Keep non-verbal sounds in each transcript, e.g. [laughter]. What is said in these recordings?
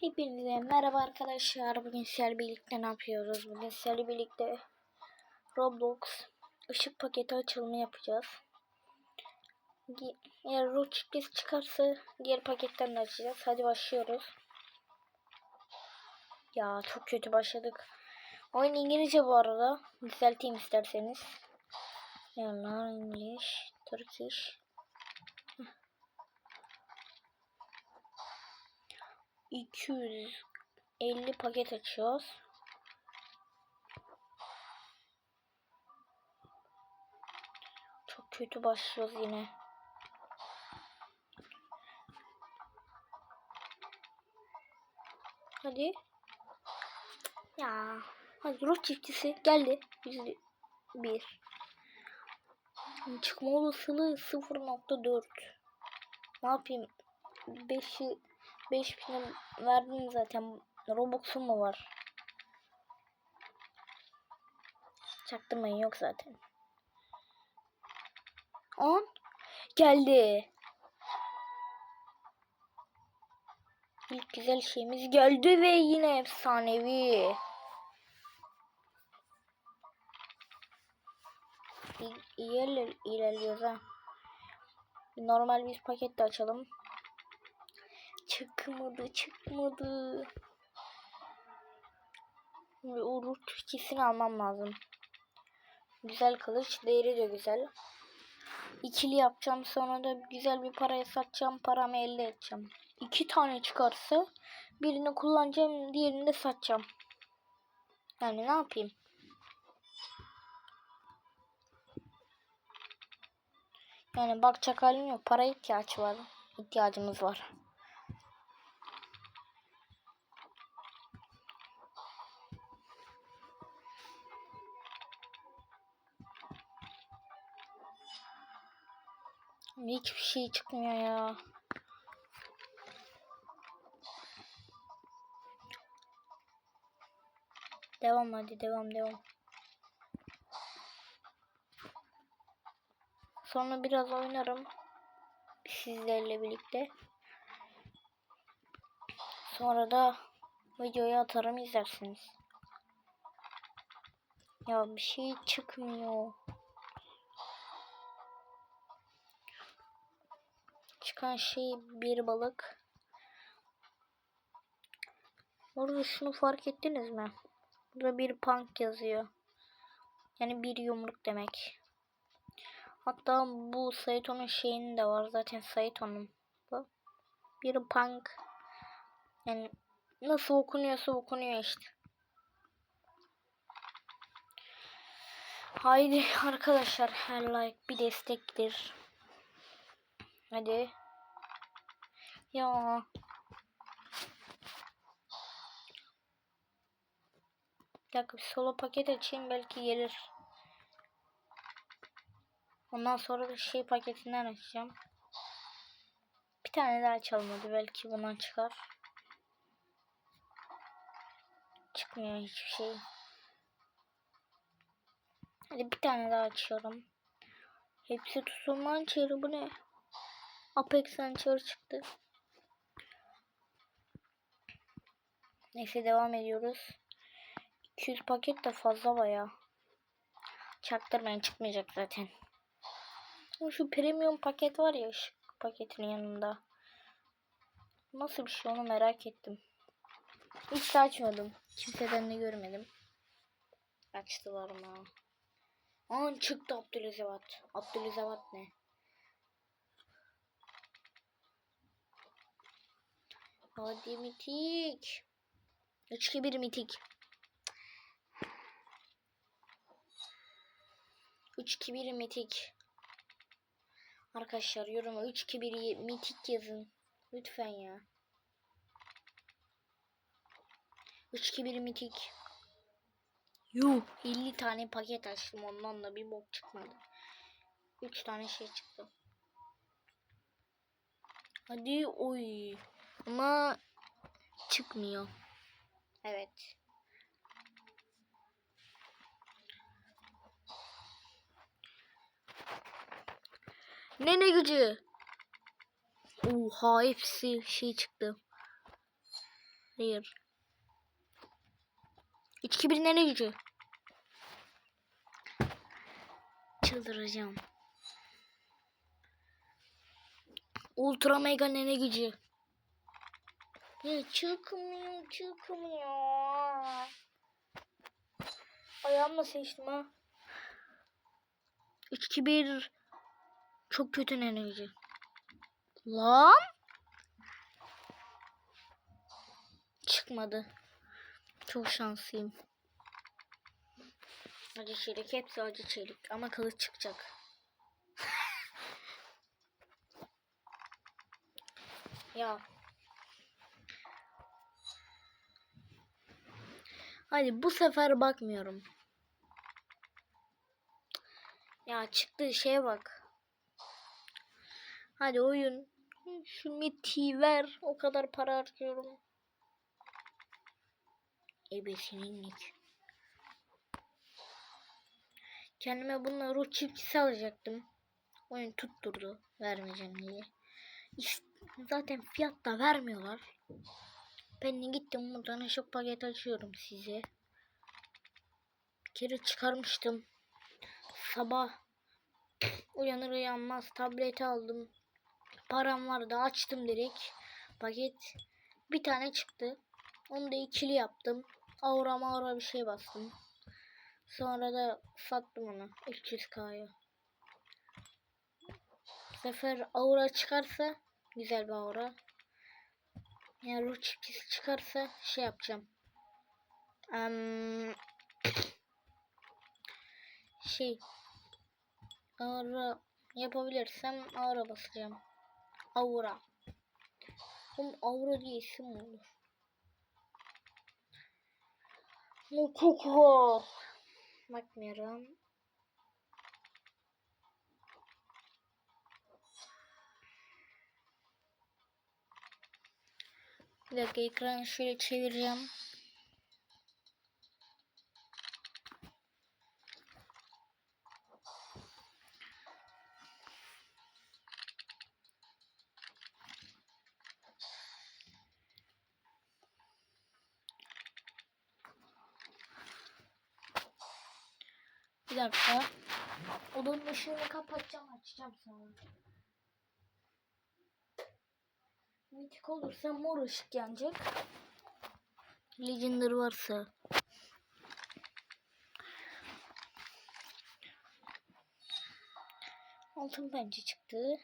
Hepinize merhaba arkadaşlar. Bugün sizlerle birlikte ne yapıyoruz? Bugün sizlerle birlikte Roblox ışık paketi açılımı yapacağız. Eğer ruh çıktısı çıkarsa diğer paketten de açacağız. Hadi başlıyoruz. Ya çok kötü başladık. Oyun İngilizce bu arada. Düzelteyim isterseniz. Yalan English, Turkish. 250 paket açıyoruz. Çok kötü başlıyoruz yine. Hadi. Ya. Hadi ruh çiftisi geldi. Yüzde bir. Çıkma olasılığı 0.4. Ne yapayım? 5'i 5000'e verdim zaten. Robux'um mu var? Çaktırmayın yok zaten. 10 geldi. İlk güzel şeyimiz geldi ve yine efsanevi. İyi, iyi iler- ilerliyoruz ha. Normal bir paket de açalım. Çıkmadı çıkmadı. Ve o ruh türkisini almam lazım. Güzel kılıç. Değeri de güzel. İkili yapacağım. Sonra da güzel bir paraya satacağım. Paramı elde edeceğim. İki tane çıkarsa birini kullanacağım. Diğerini de satacağım. Yani ne yapayım? Yani bakacak halim yok. Para ihtiyaç var. İhtiyacımız var. Hiçbir şey çıkmıyor ya. Devam hadi devam devam. Sonra biraz oynarım. Sizlerle birlikte. Sonra da videoyu atarım izlersiniz. Ya bir şey çıkmıyor. Çıkan şey bir balık. Orada şunu fark ettiniz mi? Burada bir punk yazıyor. Yani bir yumruk demek. Hatta bu Saito'nun şeyinin de var. Zaten Saito'nun. Bir punk. Yani nasıl okunuyorsa okunuyor işte. Haydi arkadaşlar her like bir destektir. Hadi. Ya. Bir dakika bir solo paket açayım belki gelir. Ondan sonra da şey paketinden açacağım. Bir tane daha açalım hadi belki bundan çıkar. Çıkmıyor hiçbir şey. Hadi bir tane daha açıyorum. Hepsi tutulman çeri bu ne? Apex Launcher çıktı. Neyse devam ediyoruz. 200 paket de fazla baya. Çaktırmayın çıkmayacak zaten. Şu premium paket var ya ışık paketinin yanında. Nasıl bir şey onu merak ettim. Hiç açmadım. Kimseden de görmedim. Açtılar mı? An çıktı Abdülazivat. Abdülazivat ne? Hadi mitik. 3-2-1 mitik. 3-2-1 mitik. Arkadaşlar yoruma 3-2-1 mitik yazın. Lütfen ya. 3-2-1 mitik. Yuh 50 tane paket açtım ondan da bir bok çıkmadı. 3 tane şey çıktı. Hadi oy. Ama çıkmıyor. Evet. Ne ne gücü? Oha hepsi şey çıktı. Hayır. 3-2-1 ne gücü? Çıldıracağım. Ultra mega nene gücü. Ya çıkmıyor, çıkmıyor. Ayağımla seçtim ha. 3-2-1 çok kötü gücü. Lan. Çıkmadı. Çok şanslıyım. Acı çelik hepsi acı çelik ama kılıç çıkacak. [laughs] ya. Hadi bu sefer bakmıyorum. Ya çıktı şeye bak. Hadi oyun. Şu miti ver. O kadar para harcıyorum. Ebesininlik. Kendime bununla ruh çiftçisi alacaktım. Oyun tutturdu. Vermeyeceğim diye. İşte zaten fiyat da vermiyorlar. Ben gittim buradan eşok paket açıyorum size. Bir kere çıkarmıştım. Sabah uyanır uyanmaz tableti aldım. Param vardı açtım direkt. Paket bir tane çıktı. Onu da ikili yaptım. Aura maura bir şey bastım. Sonra da sattım onu 300k'ya. Bu sefer aura çıkarsa güzel bir aura. Yani ruh çiftçisi çıkarsa şey yapacağım. Em, şey aura yapabilirsem aura basacağım. Aura. Oğlum aura diye isim olur? Mukoko. Bakmıyorum. Bir dakika ekranı şöyle çevireceğim. Bir dakika. Odanın ışığını kapatacağım açacağım sonra. Mitik olursa mor ışık yanacak. Legendary varsa. Altın bence çıktı.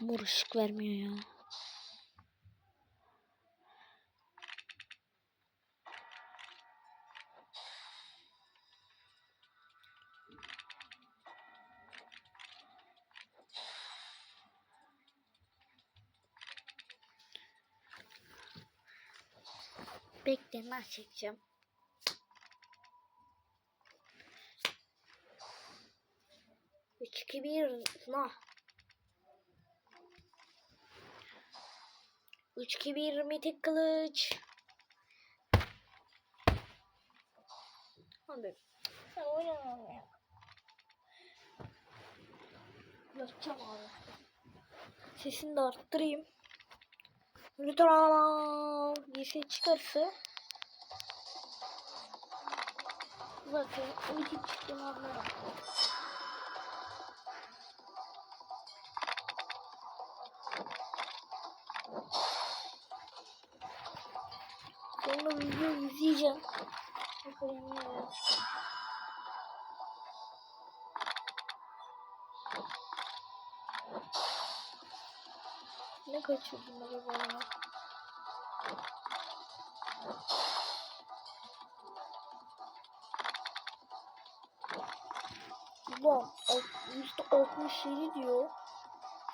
Mor ışık vermiyor ya. Bekle ben çekeceğim. Üç, iki, bir, nah. Üç, iki, bir, mitik kılıç. Abi, sen oynamam ya. Yapacağım abi. Sesini de arttırayım. Lütfen bir şey çıkarsa zaten ulti çıktığını anlarım. Sonra video izleyeceğim. Bakalım ne kaçırdım acaba ya? Ulan yüzde altmış yedi diyor.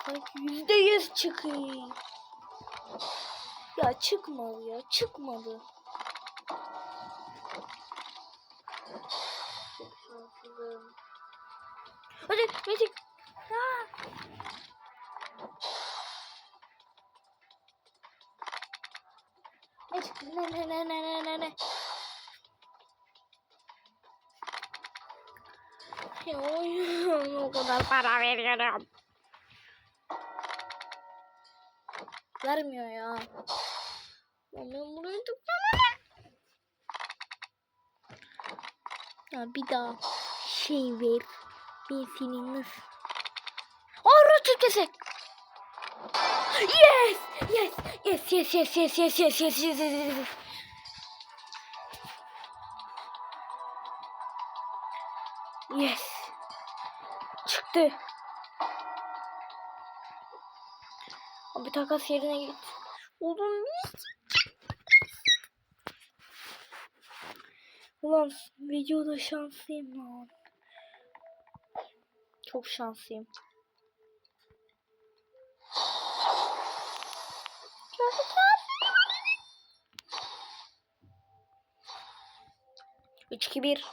Sanki yüzde yüz çıkıyor. Ya çıkmadı ya çıkmadı. Ne? Ne ne ne ne ne ne oyun. o kadar para veriyorum. Vermiyor ya. Ben burayı tıklamam. Ya bir daha şey ver. Ben senin nasıl? Aa Türkçesi. Yes! Yes! Yes, yes, yes, yes, yes, yes, yes, yes, yes, yes. Yes. Çıktı. Abi takas yerine git. Oğlum Ulan videoda şanslıyım lan. Çok şanslıyım. Üç, iki, bir.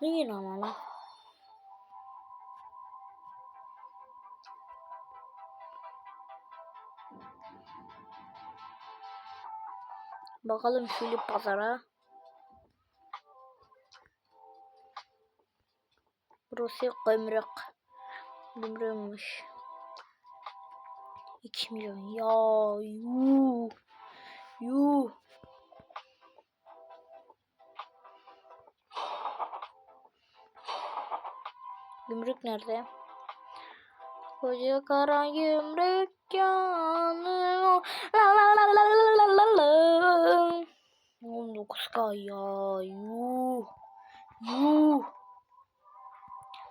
Ne yine ama lan? Bakalım Filip pazara. Burası gümrük. Gümrükmüş. 2 milyon. Ya yuh. Yuh. Gümrük nerede? Koca kara gümrük canı. La la la la la la la la. 19k ya. Yuh. Yuh.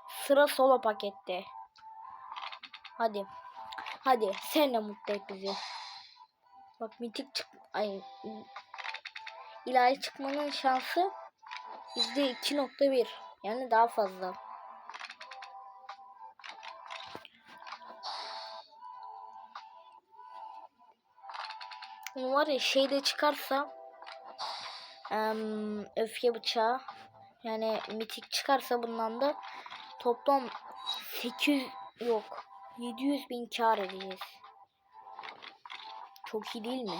Sıra solo pakette. Hadi. Hadi sen de mutlu et bizi. Bak mitik çık ay ilahi çıkmanın şansı yüzde 2.1 yani daha fazla. Var ya şeyde çıkarsa em, öfke bıçağı yani mitik çıkarsa bundan da toplam 800 yok 700 bin kar edeceğiz. Çok iyi değil mi?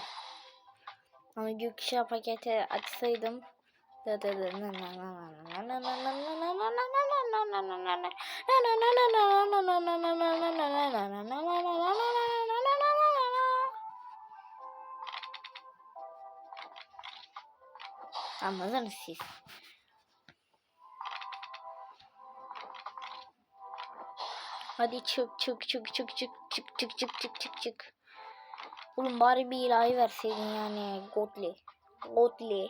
Ama gökkuşağı paketi açsaydım Anladınız siz. Hadi çık çık çık çık çık çık çık çık çık çık çık. Oğlum bari bir ilahi verseydin yani Godly. Godly.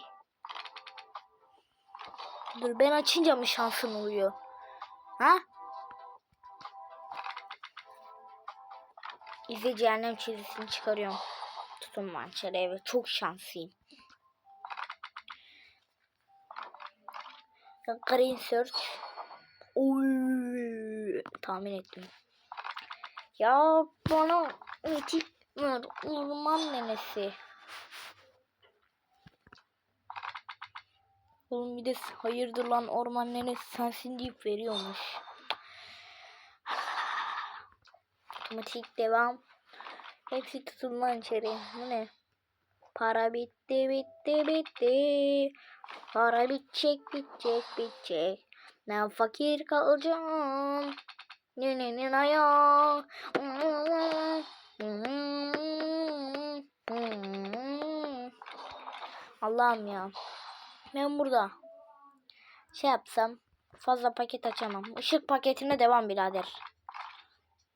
Dur ben açınca mı şansın oluyor? Ha? İzle cehennem çizgisini çıkarıyorum. Tutun mançere evet çok şanslıyım. Green Search. Oy, tahmin ettim. Ya bana ver. Orman nenesi. Oğlum bir de hayırdır lan orman nenesi sensin deyip veriyormuş. Otomatik devam. Hepsi tutulman içeri. Bu ne? Para bitti bitti bitti. Para bitecek bitecek bitecek. Ben fakir kalacağım. Ne ne ne ne ya. Allah'ım ya. Ben burada şey yapsam fazla paket açamam. Işık paketine devam birader.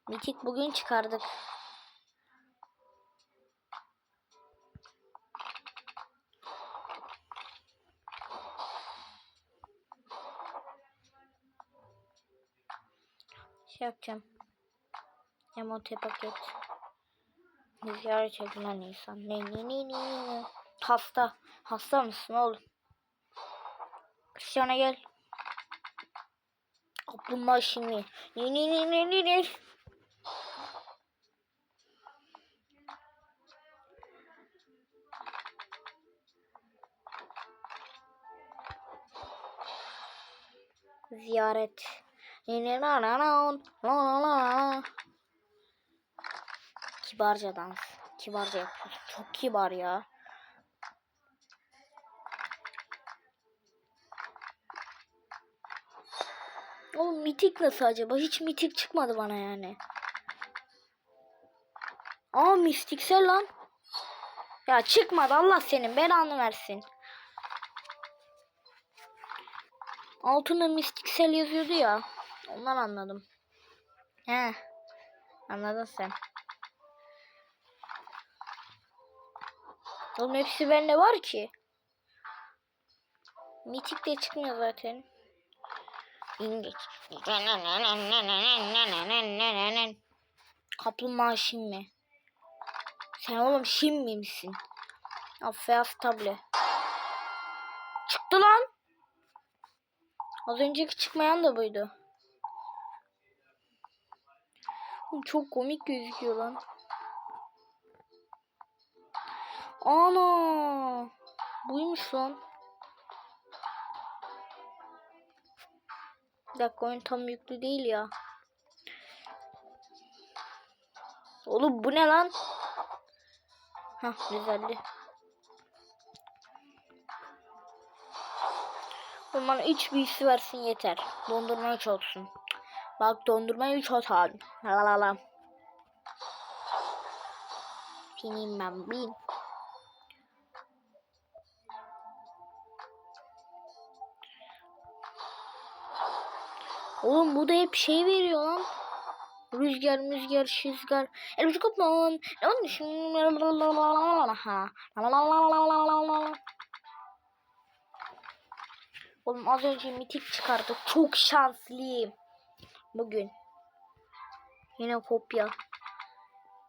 Mitik bugün çıkardık. Şey yapacağım. Emote paket. Ziyaret edilen insan. Ne ne ne ne ne. Hasta. Hasta mısın oğlum? Cristiano gel. Kaplumbağa şimdi. Ne ne ne ne ne ne. Ziyaret. Kibarca dans. Kibarca yapıyoruz. Çok kibar ya. Oğlum mitik nasıl acaba? Hiç mitik çıkmadı bana yani. Aa mistiksel lan. Ya çıkmadı Allah senin belanı versin. Altında mistiksel yazıyordu ya. Ondan anladım. He. Anladın sen. Oğlum hepsi bende var ki. Mitik de çıkmıyor zaten. İngeç. Kaplumbağa şimdi. Sen oğlum şimdi misin? Affeyaz table. Çıktı lan. Az önceki çıkmayan da buydu. Oğlum Çok komik gözüküyor lan. Ana. Buymuş lan. Bir dakika oyun tam yüklü değil ya. Oğlum bu ne lan? Hah düzeldi. Oğlum bana 3 büyüsü versin yeter. Dondurma 3 olsun. Bak dondurma 3 olsun. La la la. Bineyim ben bin. Oğlum bu da hep şey veriyor lan. Rüzgar, müzgar, şizgar. Elbise kaplan. Ne olmuş? Oğlum az önce mitik çıkardık. Çok şanslıyım. Bugün. Yine kopya.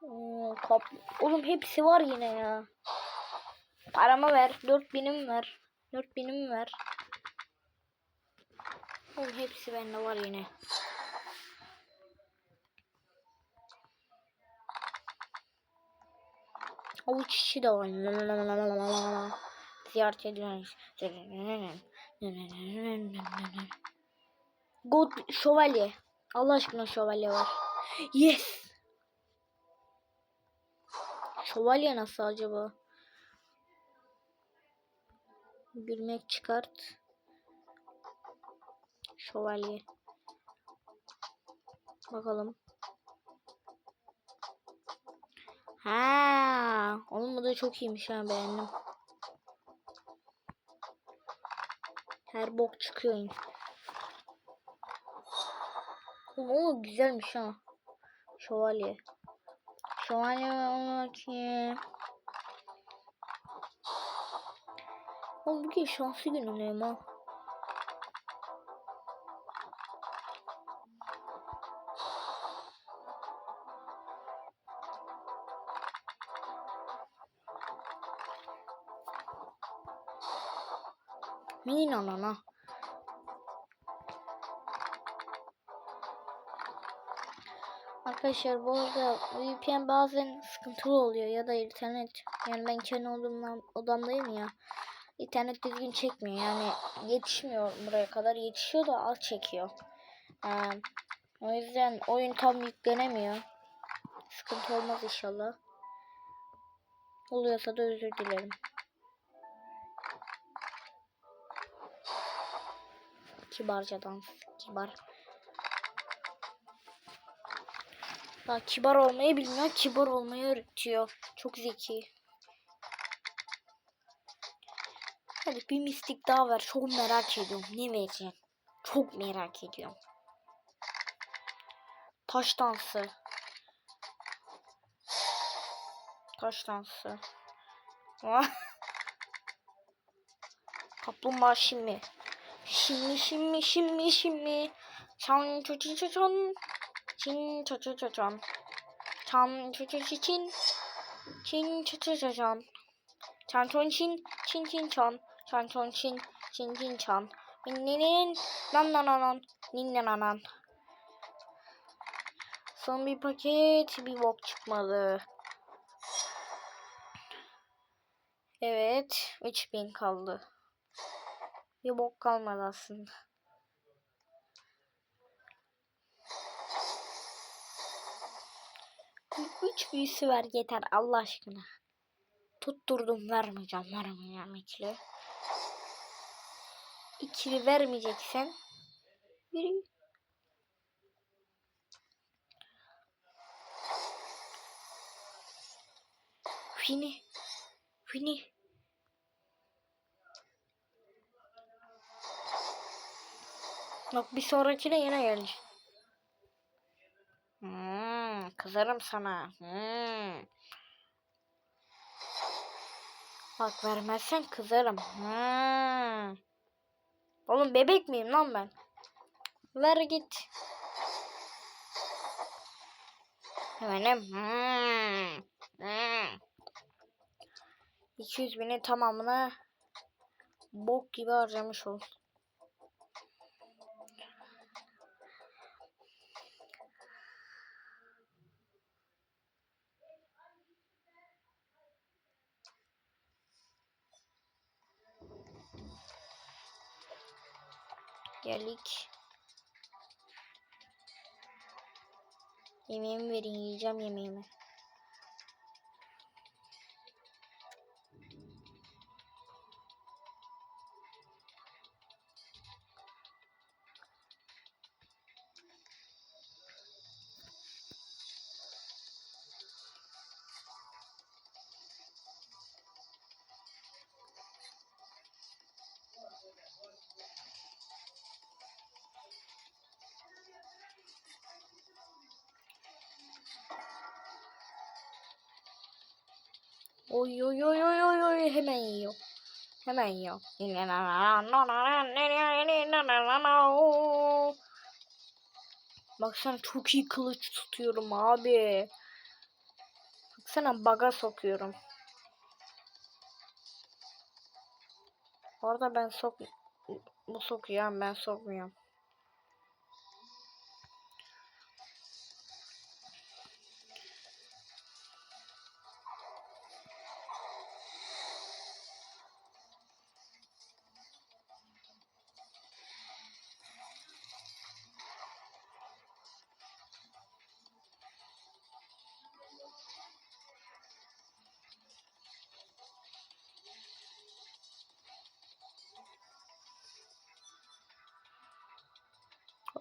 Oo, kop Oğlum hepsi var yine ya. Paramı ver. 4000'im ver. 4000'im ver. Oğlum hepsi bende var yine. Avuç içi de var. Ziyaret ediyoruz. God şövalye. Allah aşkına şövalye var. Yes. Şövalye nasıl acaba? Gülmek çıkart. Şövalye. Bakalım. Ha, onun da çok iyiymiş ha beğendim. Her bok çıkıyor. Oğlum o güzelmiş ha. Şövalye. Şövalye olmak ki. Oğlum bugün şanslı günümdeyim ha. Mini nanana. Arkadaşlar bu arada VPN bazen sıkıntılı oluyor ya da internet. Yani ben kendi odamda, odamdayım ya. İnternet düzgün çekmiyor yani yetişmiyor buraya kadar yetişiyor da az çekiyor. Ee, o yüzden oyun tam yüklenemiyor. Sıkıntı olmaz inşallah. Oluyorsa da özür dilerim. Kibarca dans. Kibar. Daha kibar olmayı bilmiyor. Kibar olmayı öğretiyor. Çok zeki. Hadi bir mistik daha ver. Çok merak ediyorum. Ne vereceksin? Çok merak ediyorum. Taş dansı. Taş dansı. Kaplumbağa şimdi. Şimdi şimdi şimdi şimdi. Çan çu çu çan. Çin. Çan çu çu çu çin. Çin çu çu çan. Çon çin. Çin çin çan. Çan çon çin. Çin çin çan. Nin nin nin. Nan nan nan nan. Nin nan nan. Son bir paket bir bok çıkmadı. Evet. 3000 kaldı. Bir bok kalmadı aslında. Üç büyüsü ver yeter Allah aşkına. Tutturdum vermeyeceğim vermeyeceğim ikili. İkili vermeyeceksen yürü. Fini. Fini. Bak bir sonrakine yine gelecek. Hmm kızarım sana. Hmm. Bak vermezsen kızarım. Hmm. Oğlum bebek miyim lan ben? Ver git. Hemenim. Hmm. Hmm. 200 bini tamamını bok gibi harcamış ol. Geldik. Yemeğimi verin yiyeceğim yemeğimi. Oy oy oy oy oy oy hemen yiyor. Hemen yiyor. Baksana çok iyi kılıç tutuyorum abi. Baksana baga sokuyorum. Orada ben sok bu sokuyor ben sokmuyorum.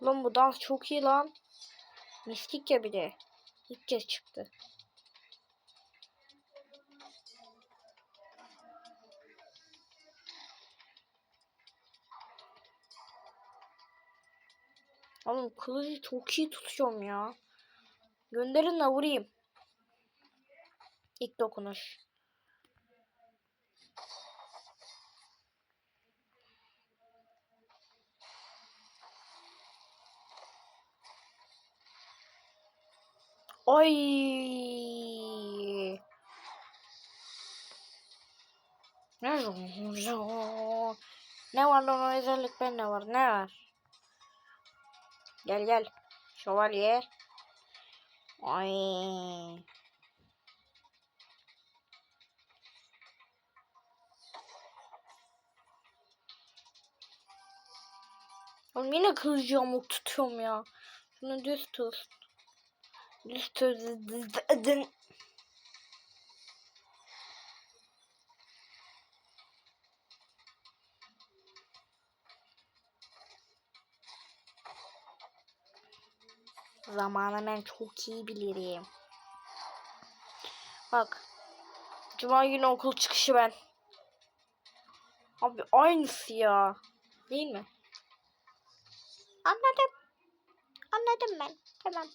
Oğlum bu dans çok iyi lan. Mistik ya bir de. İlk kez çıktı. Oğlum kılıcı çok iyi tutuyorum ya. Gönderin de vurayım. İlk dokunuş. Ay. Ne Ne var lan o özellik bende var ne var? Gel gel. Şövalye. Ay. Oğlum yine kılıcı yamuk tutuyorum ya. Şunu düz tut. Zamanı ben çok iyi bilirim. Bak. Cuma günü okul çıkışı ben. Abi aynısı ya. Değil mi? Anladım. Anladım ben. Tamam.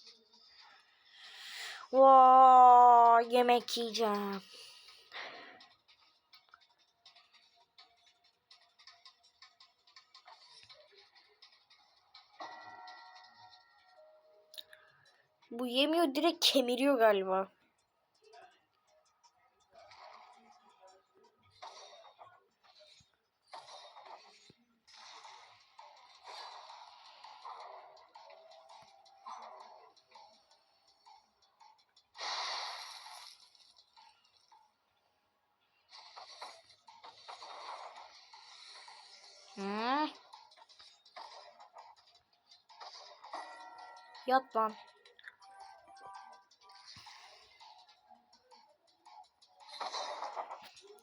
Vay yemek yiyeceğim. Bu yemiyor direkt kemiriyor galiba. Hmm. Yat lan.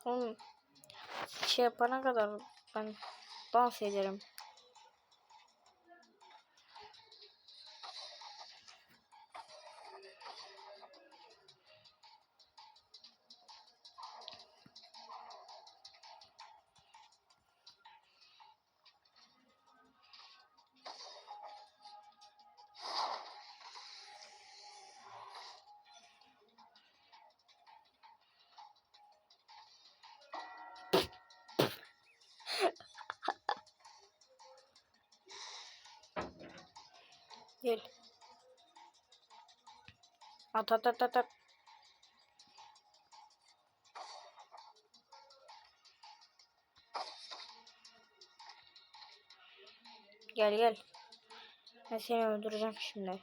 Oğlum şey yapana kadar ben dans ederim. Gel. At at at at. Gel gel. Ben seni öldüreceğim şimdi.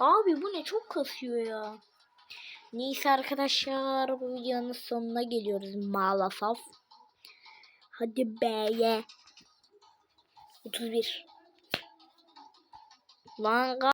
Abi bu ne çok kasıyor ya. Neyse arkadaşlar bu videonun sonuna geliyoruz maalesef. Hadi B'ye. 31. Lan